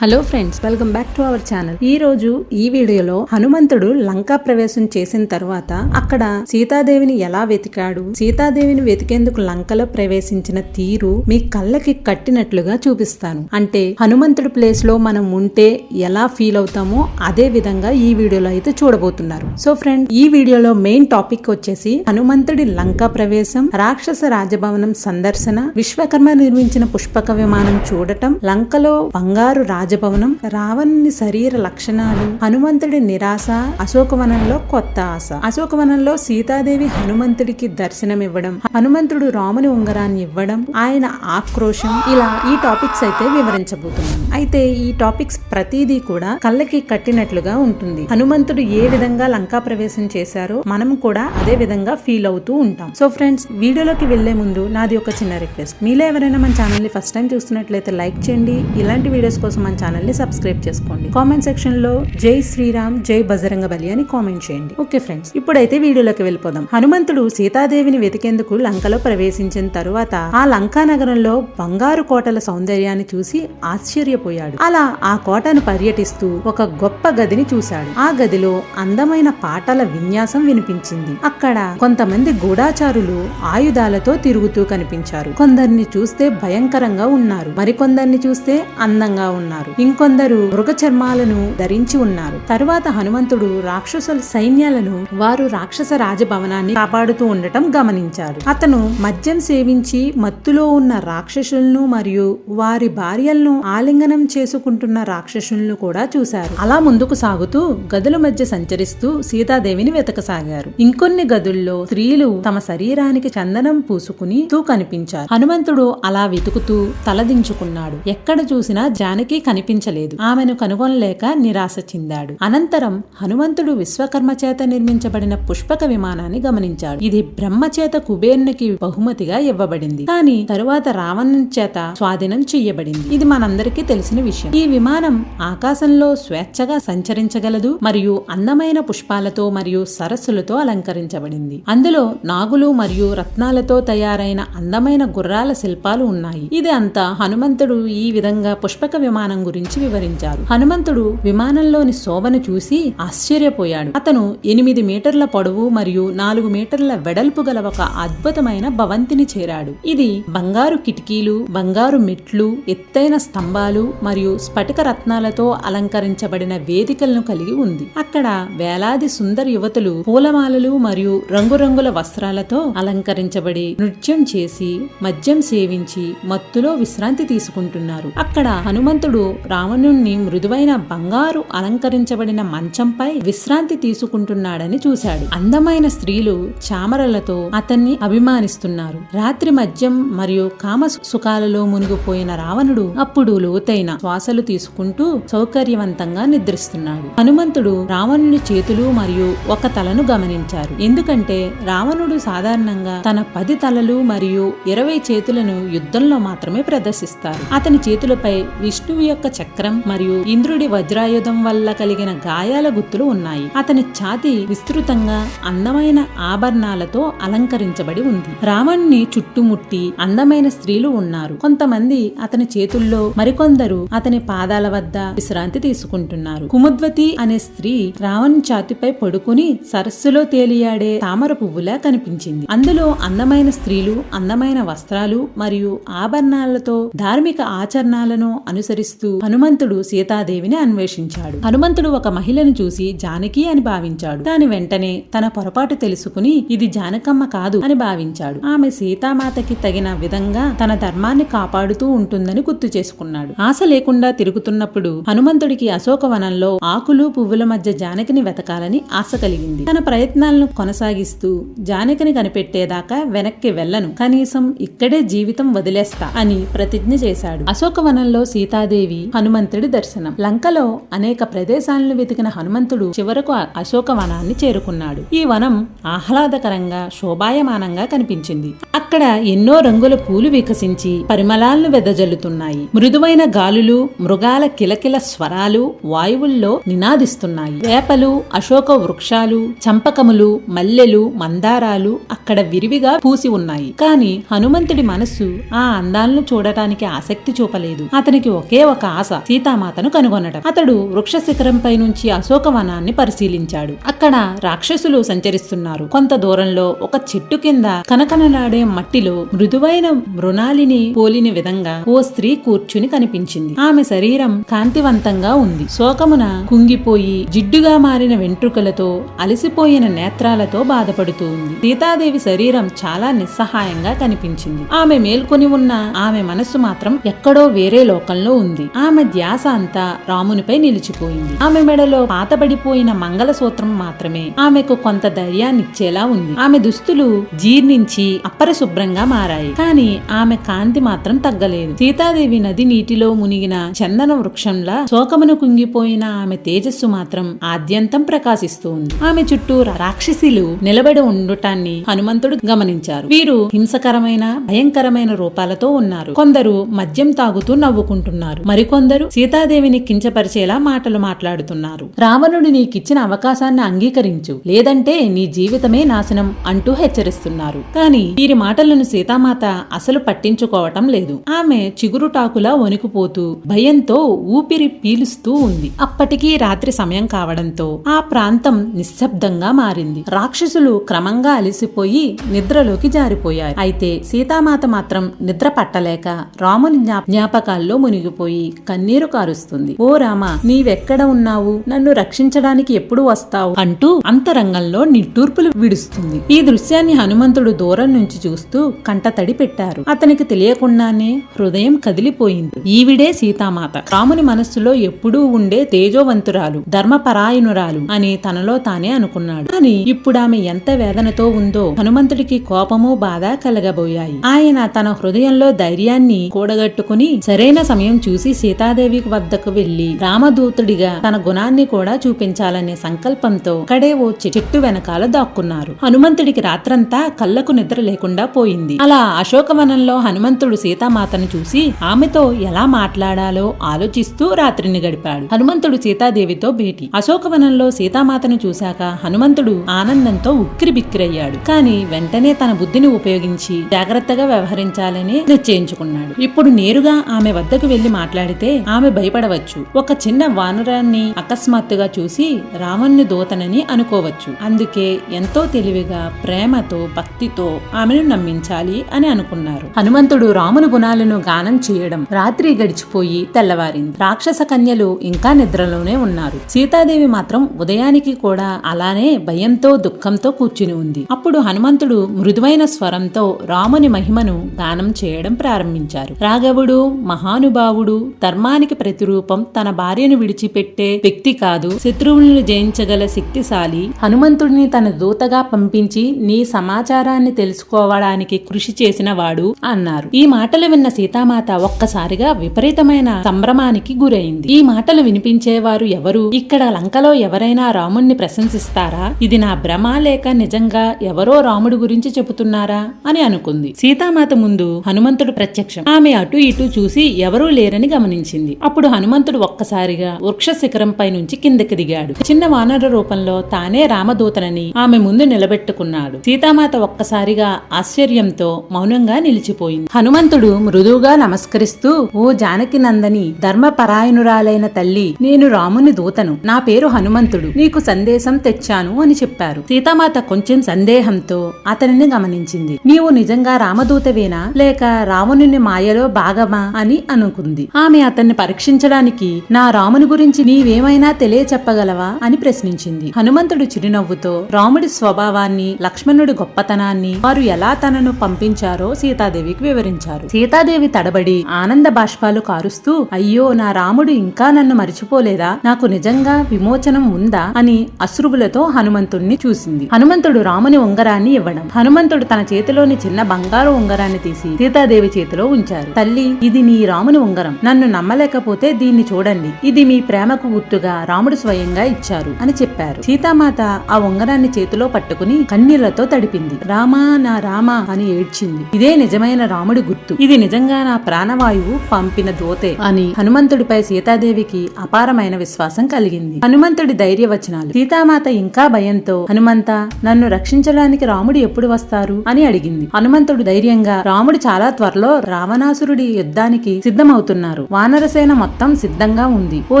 Hello friends welcome back to our channel ఈ రోజు ఈ వీడియోలో హనుమంతుడు లంకా ప్రవేశం చేసిన తర్వాత అక్కడ సీతాదేవిని ఎలా వెతికాడు? సీతాదేవిని వెతికేందుకు లంకలో ప్రవేశించిన తీరు మీ కళ్ళకి కట్టినట్లుగా చూపిస్తాను. అంటే హనుమంతుడి ప్లేస్లో మనం ఉంటే ఎలా ఫీల్ అవుతామో అదే విధంగా ఈ వీడియోలో అయితే చూడబోతున్నారు. సో ఫ్రెండ్ ఈ వీడియోలో మెయిన్ టాపిక్ వచ్చేసి హనుమంతుడి లంకా ప్రవేశం రాక్షస రాజభవనం సందర్శన విశ్వకర్మ నిర్మించిన పుష్పక విమానం చూడటం లంకలో బంగారు రాజ రాజభవనం. రావణుని శరీర లక్షణాలు హనుమంతుడి నిరాశ అశోకవనంలో కొత్త ఆశ. అశోకవనంలో సీతాదేవి హనుమంతుడికి దర్శనం ఇవ్వడం హనుమంతుడు రాముని ఉంగరాన్ని ఇవ్వడం ఆయన ఆక్రోశం ఇలా ఈ టాపిక్స్ అయితే వివరించబోతున్నాం. అయితే ఈ టాపిక్స్ ప్రతిదీ కూడా కళ్ళకి కట్టినట్లుగా ఉంటుంది. హనుమంతుడు ఏ విధంగా లంకా ప్రవేశం చేశారో మనం కూడా అదే విధంగా ఫీల్ అవుతూ ఉంటాం. సో ఫ్రెండ్స్ వీడియోలోకి వెళ్ళే ముందు నాది ఒక చిన్న రిక్వెస్ట్. మీలో ఎవరైనా మన ఛానల్ని ఫస్ట్ టైం చూస్తున్నట్లయితే లైక్ చేయండి. ఇలాంటి వీడియోస్ కోసం మన ఛానల్ని సబ్స్క్రైబ్ చేసుకోండి. కామెంట్ సెక్షన్లో జై శ్రీరామ్ జై బజరంగ బలి అని కామెంట్ చేయండి. ఓకే ఫ్రెండ్స్ ఇప్పుడైతే వీడియోలోకి వెళ్ళిపోదాం. హనుమంతుడు సీతాదేవిని వెతికేందుకు లంకలో ప్రవేశించిన తరువాత ఆ లంకా నగరంలో బంగారు కోటల సౌందర్యాన్ని చూసి ఆశ్చర్యపోయాడు. అలా ఆ కోటను పర్యటిస్తూ ఒక గొప్ప గదిని చూశాడు. ఆ గదిలో అందమైన పాటల విన్యాసం వినిపించింది. అక్కడ కొంతమంది గూఢాచారులు ఆయుధాలతో తిరుగుతూ కనిపించారు. కొందరిని చూస్తే భయంకరంగా ఉన్నారు. మరికొందరిని చూస్తే అందంగా ఉన్నారు. ఇంకొందరు మృగ చర్మాలను ధరించి ఉన్నారు. తరువాత హనుమంతుడు రాక్షసుల సైన్యాలను వారు రాక్షస రాజభవనాన్ని కాపాడుతూ ఉండటం గమనించారు. అతను మద్యం సేవించి మత్తులో ఉన్న రాక్షసులను మరియు వారి భార్యలను ఆలింగనం చేసుకుంటున్న రాక్షసులను కూడా చూశారు. అలా ముందుకు సాగుతూ గదుల మధ్య సంచరిస్తూ సీతాదేవిని వెతకసాగారు. ఇంకొన్ని గదుల్లో స్త్రీలు తమ శరీరానికి చందనం పూసుకుని తూ కనిపించారు. హనుమంతుడు అలా వెతుకుతూ తలదించుకున్నాడు ఎక్కడ చూసినా జానకి కనిపించలేదు. ఆమెను కనుగొనలేక నిరాశ చెందాడు. అనంతరం హనుమంతుడు విశ్వకర్మ చేత నిర్మించబడిన పుష్పక విమానాన్ని గమనించాడు. ఇది బ్రహ్మ చేత కుబేరునికి బహుమతిగా ఇవ్వబడింది. కానీ తరువాత రావణం చేత స్వాధీనం చెయ్యబడింది ఇది మనందరికీ తెలిసిన విషయం. ఈ విమానం ఆకాశంలో స్వేచ్ఛగా సంచరించగలదు మరియు అందమైన పుష్పాలతో మరియు సరస్సులతో అలంకరించబడింది. అందులో నాగులు మరియు రత్నాలతో తయారైన అందమైన గుర్రాల శిల్పాలు ఉన్నాయి. ఇది అంతా హనుమంతుడు ఈ విధంగా పుష్పక విమానం గురించి వివరించారు. హనుమంతుడు విమానంలోని శోభను చూసి ఆశ్చర్యపోయాడు. అతను ఎనిమిది మీటర్ల పొడవు మరియు నాలుగు మీటర్ల వెడల్పు గల ఒక అద్భుతమైన భవంతిని చేరాడు. ఇది బంగారు కిటికీలు బంగారు మెట్లు ఎత్తైన స్తంభాలు మరియు స్ఫటిక రత్నాలతో అలంకరించబడిన వేదికలను కలిగి ఉంది. అక్కడ వేలాది సుందర యువతులు పూలమాలలు మరియు రంగురంగుల వస్త్రాలతో అలంకరించబడి నృత్యం చేసి మద్యం సేవించి మత్తులో విశ్రాంతి తీసుకుంటున్నారు. అక్కడ హనుమంతుడు రావణుణ్ణి మృదువైన బంగారు అలంకరించబడిన మంచంపై విశ్రాంతి తీసుకుంటున్నాడని చూశాడు. అందమైన స్త్రీలు చామరలతో అతన్ని అభిమానిస్తున్నారు. రాత్రి మద్యం మరియు కామ సుఖాలలో మునిగిపోయిన రావణుడు అప్పుడు లోతైన శ్వాసలు తీసుకుంటూ సౌకర్యవంతంగా నిద్రిస్తున్నాడు. హనుమంతుడు రావణుని చేతులు మరియు ఒక తలను గమనించారు. ఎందుకంటే రావణుడు సాధారణంగా తన పది తలలు మరియు ఇరవై చేతులను యుద్ధంలో మాత్రమే ప్రదర్శిస్తారు. అతని చేతులపై విష్ణువు యొక్క చక్రం మరియు ఇంద్రుడి వజ్రాయుధం వల్ల కలిగిన గాయాల గుర్తులు ఉన్నాయి. అతని ఛాతి విస్తృతంగా అందమైన ఆభరణాలతో అలంకరించబడి ఉంది. రావణ్ణి చుట్టుముట్టి అందమైన స్త్రీలు ఉన్నారు. కొంతమంది అతని చేతుల్లో మరికొందరు అతని పాదాల వద్ద విశ్రాంతి తీసుకుంటున్నారు. కుముద్వతి అనే స్త్రీ రావణ్ ఛాతిపై పడుకుని సరస్సులో తేలియాడే తామర పువ్వులా కనిపించింది. అందులో అందమైన స్త్రీలు అందమైన వస్త్రాలు మరియు ఆభరణాలతో ధార్మిక ఆచరణాలను అనుసరిస్తూ హనుమంతుడు సీతాదేవిని అన్వేషించాడు. హనుమంతుడు ఒక మహిళను చూసి జానకి అని భావించాడు. దాని వెంటనే తన పొరపాటు తెలుసుకుని ఇది జానకమ్మ కాదు అని భావించాడు. ఆమె సీతామాతకి తగిన విధంగా తన ధర్మాన్ని కాపాడుతూ ఉంటుందని గుర్తు చేసుకున్నాడు. ఆశ లేకుండా తిరుగుతున్నప్పుడు హనుమంతుడికి అశోకవనంలో ఆకులు పువ్వుల మధ్య జానకిని వెతకాలని ఆశ కలిగింది. తన ప్రయత్నాలను కొనసాగిస్తూ జానకిని కనిపెట్టేదాకా వెనక్కి వెళ్ళను. కనీసం ఇక్కడే జీవితం వదిలేస్తా అని ప్రతిజ్ఞ చేశాడు. అశోకవనంలో సీతాదేవి హనుమంతుడి దర్శనం. లంకలో అనేక ప్రదేశాలను వెతికిన హనుమంతుడు చివరకు అశోకవనాన్ని చేరుకున్నాడు. ఈ వనం ఆహ్లాదకరంగా శోభాయమానంగా కనిపించింది. అక్కడ ఎన్నో రంగుల పూలు వికసించి పరిమళాలను వెదజల్లుతున్నాయి. మృదువైన గాలులు మృగాల కిలకిల స్వరాలు వాయువుల్లో నినాదిస్తున్నాయి. వేపలు అశోక వృక్షాలు చంపకములు మల్లెలు మందారాలు అక్కడ విరివిగా పూసి ఉన్నాయి. కాని హనుమంతుడి మనస్సు ఆ అందాలను చూడటానికి ఆసక్తి చూపలేదు. అతనికి ఒకే ఒక ఆశ సీతామాతను కనుగొనడం అతడు వృక్ష శిఖరంపై నుంచి అశోకవనాన్ని పరిశీలించాడు. అక్కడ రాక్షసులు సంచరిస్తున్నారు. కొంత దూరంలో ఒక చెట్టు కింద కనకనలాడే మట్టిలో మృదువైన మృణాలిని పోలిన విధంగా ఓ స్త్రీ కూర్చుని కనిపించింది. ఆమె శరీరం కాంతివంతంగా ఉంది. శోకమున కుంగిపోయి జిడ్డుగా మారిన వెంట్రుకలతో అలసిపోయిన నేత్రాలతో బాధపడుతూ ఉంది. సీతాదేవి శరీరం చాలా నిస్సహాయంగా కనిపించింది. ఆమె మేల్కొని ఉన్న ఆమె మనస్సు మాత్రం ఎక్కడో వేరే లోకంలో ఉంది. ఆమె ధ్యాస అంతా రామునిపై నిలిచిపోయింది. ఆమె మెడలో పాతబడిపోయిన మంగళసూత్రం మాత్రమే ఆమెకు కొంత ధైర్యాన్నిచ్చేలా ఉంది. ఆమె దుస్తులు జీర్ణించి అపరిశుభ్రంగా మారాయి. కానీ ఆమె కాంతి మాత్రం తగ్గలేదు. సీతాదేవి నది నీటిలో మునిగిన చందన వృక్షంలా శోకమును కుంగిపోయిన ఆమె తేజస్సు మాత్రం ఆద్యంతం ప్రకాశిస్తూ ఉంది. ఆమె చుట్టూ రాక్షసిలు నిలబడి ఉండటాన్ని హనుమంతుడు గమనించారు. వీరు హింసకరమైన భయంకరమైన రూపాలతో ఉన్నారు. కొందరు మద్యం తాగుతూ నవ్వుకుంటున్నారు. మరికొందరు సీతాదేవిని కించపరిచేలా మాటలు మాట్లాడుతున్నారు. రావణుడు నీకిచ్చిన అవకాశాన్ని అంగీకరించు. లేదంటే నీ జీవితమే నాశనం అంటూ హెచ్చరిస్తున్నారు. కానీ వీరి మాటలను సీతామాత అసలు పట్టించుకోవటం లేదు. ఆమె చిగురుటాకులా వణికిపోతూ భయంతో ఊపిరి పీలుస్తూ ఉంది. అప్పటికీ రాత్రి సమయం కావడంతో ఆ ప్రాంతం నిశ్శబ్దంగా మారింది. రాక్షసులు క్రమంగా అలసిపోయి నిద్రలోకి జారిపోయారు. అయితే సీతామాత మాత్రం నిద్ర పట్టలేక రాముని జ్ఞా- జ్ఞాపకాల్లో మునిగిపోయి కన్నీరు కారుస్తుంది. ఓ రామ నీవెక్కడ ఉన్నావు? నన్ను రక్షించడానికి ఎప్పుడు వస్తావు? అంటూ అంతరంగంలో నిట్టూర్పులు విడుస్తుంది. ఈ దృశ్యాన్ని హనుమంతుడు దూరం నుంచి చూస్తూ కంటతడి పెట్టారు. అతనికి తెలియకుండానే హృదయం కదిలిపోయింది. ఈవిడే సీతామాత. రాముని మనస్సులో ఎప్పుడూ ఉండే తేజోవంతురాలు ధర్మపరాయణురాలు అని తనలో తానే అనుకున్నాడు. కానీ ఇప్పుడు ఆమె ఎంత వేదనతో ఉందో హనుమంతుడికి కోపము బాధ కలగబోయాయి. ఆయన తన హృదయంలో ధైర్యాన్ని కూడగట్టుకుని సరైన సమయం చూసి సీతాదేవి వద్దకు వెళ్ళి రామదూతుడిగా తన గుణాన్ని కూడా చూపించాలనే సంకల్పంతో అక్కడే ఓ చెట్టు వెనకాల దాక్కున్నారు. హనుమంతుడికి రాత్రంతా కళ్ళకు నిద్ర లేకుండా పోయింది. అలా అశోకవనంలో హనుమంతుడు సీతామాతను చూసి ఆమెతో ఎలా మాట్లాడు మాట్లాడాలో ఆలోచిస్తూ రాత్రిని గడిపాడు. హనుమంతుడు సీతాదేవితో భేటీ. అశోకవనంలో సీతామాతను చూశాక హనుమంతుడు ఆనందంతో ఉక్కిరి బిక్కిరయ్యాడు కానీ వెంటనే తన బుద్ధిని ఉపయోగించి జాగ్రత్తగా వ్యవహరించాలని నిశ్చయించుకున్నాడు. ఇప్పుడు నేరుగా ఆమె వద్దకు వెళ్ళి మాట్లాడితే ఆమె భయపడవచ్చు. ఒక చిన్న వానరాన్ని అకస్మాత్తుగా చూసి రావణ్ణి దోతనని అనుకోవచ్చు. అందుకే ఎంతో తెలివిగా ప్రేమతో భక్తితో ఆమెను నమ్మించాలి అని అనుకున్నారు. హనుమంతుడు రాముని గుణాలను గానం చేయడం రాత్రి గడిచిపోయి తెల్లవారింది. రాక్షస కన్యలు ఇంకా నిద్రలోనే ఉన్నారు. సీతాదేవి మాత్రం ఉదయానికి కూడా అలానే భయంతో దుఃఖంతో కూర్చుని ఉంది. అప్పుడు హనుమంతుడు మృదువైన స్వరంతో రాముని మహిమను గానం చేయడం ప్రారంభించారు. రాఘవుడు మహానుభావుడు ధర్మానికి ప్రతిరూపం తన భార్యను విడిచిపెట్టే వ్యక్తి కాదు శత్రువులను జయించగల శక్తిశాలి హనుమంతుడిని తన దూతగా పంపించి నీ సమాచారాన్ని తెలుసుకోవడానికి కృషి చేసిన వాడు అన్నారు. ఈ మాటలు విన్న సీతామాత ఒక్కసారిగా విపరీతమైన సంభ్రమానికి గురైంది. ఈ మాటలు వినిపించేవారు ఎవరు? ఇక్కడ లంకలో ఎవరైనా రాముణ్ణి ప్రశంసిస్తారా? ఇది నా భ్రమ లేక నిజంగా ఎవరో రాముడి గురించి చెబుతున్నారా? అని అనుకుంది. సీతామాత ముందు హనుమంతుడు ప్రత్యక్షం. ఆమె అటు ఇటు చూసి ఎవరూ లేరని గమనించింది. అప్పుడు హనుమంతుడు ఒక్కసారిగా వృక్ష శిఖరంపై నుంచి కిందకి దిగాడు. చిన్న వానర రూపంలో తానే రామదూతనని ఆమె ముందు నిలబెట్టుకున్నాడు. సీతామాత ఒక్కసారిగా ఆశ్చర్యంతో మౌనంగా నిలిచిపోయింది. హనుమంతుడు మృదువుగా నమస్కరిస్తూ ఓ జాన నందని ధర్మపరాయణురాలైన తల్లి నేను రాముని దూతను. నా పేరు హనుమంతుడు. నీకు సందేశం తెచ్చాను అని చెప్పారు. సీతామాత కొంచెం సందేహంతో అతనిని గమనించింది. నీవు నిజంగా రామదూతవేనా? లేక రావణుని మాయలో భాగమా? అని అనుకుంది. ఆమె అతన్ని పరీక్షించడానికి నా రాముని గురించి నీవేమైనా తెలియచెప్పగలవా? అని ప్రశ్నించింది. హనుమంతుడు చిరునవ్వుతో రాముడి స్వభావాన్ని లక్ష్మణుడి గొప్పతనాన్ని వారు ఎలా తనను పంపించారో సీతాదేవికి వివరించారు. సీతాదేవి తడబడి ఆనంద బాష్పాలు కారుస్తూ అయ్యో నా రాముడు ఇంకా నన్ను మరిచిపోలేదా? నాకు నిజంగా విమోచనం ఉందా? అని అశ్రువులతో హనుమంతుడిని చూసింది. హనుమంతుడు రాముని ఉంగరాన్ని ఇవ్వడం. హనుమంతుడు తన చేతిలోని చిన్న బంగారు ఉంగరాన్ని తీసి సీతాదేవి చేతిలో ఉంచారు. తల్లి ఇది నీ రాముని ఉంగరం. నన్ను నమ్మలేకపోతే దీన్ని చూడండి. ఇది మీ ప్రేమకు గుర్తుగా రాముడు స్వయంగా ఇచ్చారు అని చెప్పారు. సీతామాత ఆ ఉంగరాన్ని చేతిలో పట్టుకుని కన్నీళ్ళతో తడిపింది. రామా నా రామా అని ఏడ్చింది. ఇదే నిజమైన రాముడి గుర్తు. ఇది నిజంగా నా ప్రాణవాయువు పంపిన దోతే అని హనుమంతుడిపై సీతాదేవికి అపారమైన విశ్వాసం కలిగింది. హనుమంతుడి ధైర్యవచనాలు సీతామాత ఇంకా భయంతో హనుమంత నన్ను రక్షించడానికి రాముడు ఎప్పుడు వస్తారు? అని అడిగింది. హనుమంతుడు ధైర్యంగా రాముడు చాలా త్వరలో రావణాసురుడి యుద్ధానికి సిద్ధమవుతున్నారు. వానరసేన మొత్తం సిద్ధంగా ఉంది. ఓ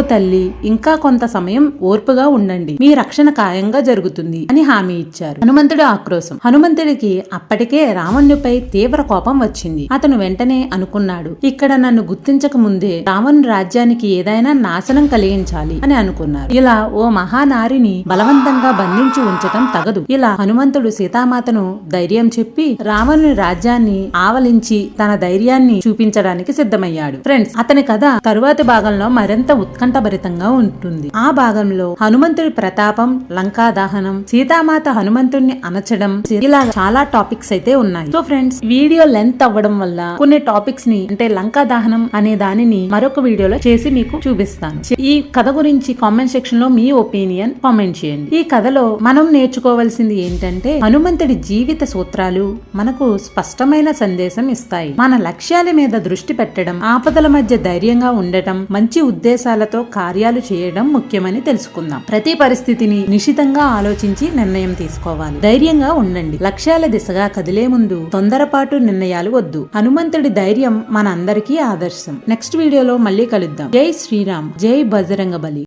తల్లి ఇంకా కొంత సమయం ఓర్పుగా ఉండండి. మీ రక్షణ ఖాయంగా జరుగుతుంది అని హామీ ఇచ్చారు. హనుమంతుడి ఆక్రోశం. హనుమంతుడికి అప్పటికే రావణుడిపై తీవ్ర కోపం వచ్చింది. అతను వెంటనే అనుకున్నాడు ఇక్కడ నన్ను గుర్తించ ముందే రావణ్ రాజ్యానికి ఏదైనా నాశనం కలిగించాలి అని అనుకున్నారు. ఇలా ఓ మహానారిని బలవంతంగా బంధించి ఉంచటం తగదు. ఇలా హనుమంతుడు సీతామాతను ధైర్యం చెప్పి రావణుని రాజ్యాన్ని ఆవలించి తన ధైర్యాన్ని చూపించడానికి సిద్ధమయ్యాడు. ఫ్రెండ్స్ అతని కథ తరువాతి భాగంలో మరింత ఉత్కంఠభరితంగా ఉంటుంది. ఆ భాగంలో హనుమంతుడి ప్రతాపం లంకా దహనం సీతామాత హనుమంతుడిని అనచడం ఇలా చాలా టాపిక్స్ అయితే ఉన్నాయి. సో ఫ్రెండ్స్ వీడియో లెంత్ అవ్వడం వల్ల కొన్ని టాపిక్స్ని అంటే లంకా దహనం అనే దానిని మరొక వీడియోలో చేసి మీకు చూపిస్తాను. ఈ కథ గురించి కామెంట్ సెక్షన్లో మీ ఒపీనియన్ కామెంట్ చేయండి. ఈ కథలో మనం నేర్చుకోవాల్సింది ఏంటంటే హనుమంతుడి జీవిత సూత్రాలు మనకు స్పష్టమైన సందేశం ఇస్తాయి. మన లక్ష్యాల మీద దృష్టి పెట్టడం ఆపదల మధ్య ధైర్యంగా ఉండటం మంచి ఉద్దేశాలతో కార్యాలు చేయడం ముఖ్యమని తెలుసుకుందాం. ప్రతి పరిస్థితిని నిశితంగా ఆలోచించి నిర్ణయం తీసుకోవాలి. ధైర్యంగా ఉండండి. లక్ష్యాల దిశగా కదిలే ముందు తొందరపాటు నిర్ణయాలు వద్దు. హనుమంతుడి ధైర్యం మన అందరికీ ఆదర్శం. నెక్స్ట్ వీడియోలో మళ్ళీ కలుద్దాం. జై శ్రీరామ్. జై బజరంగ బలి.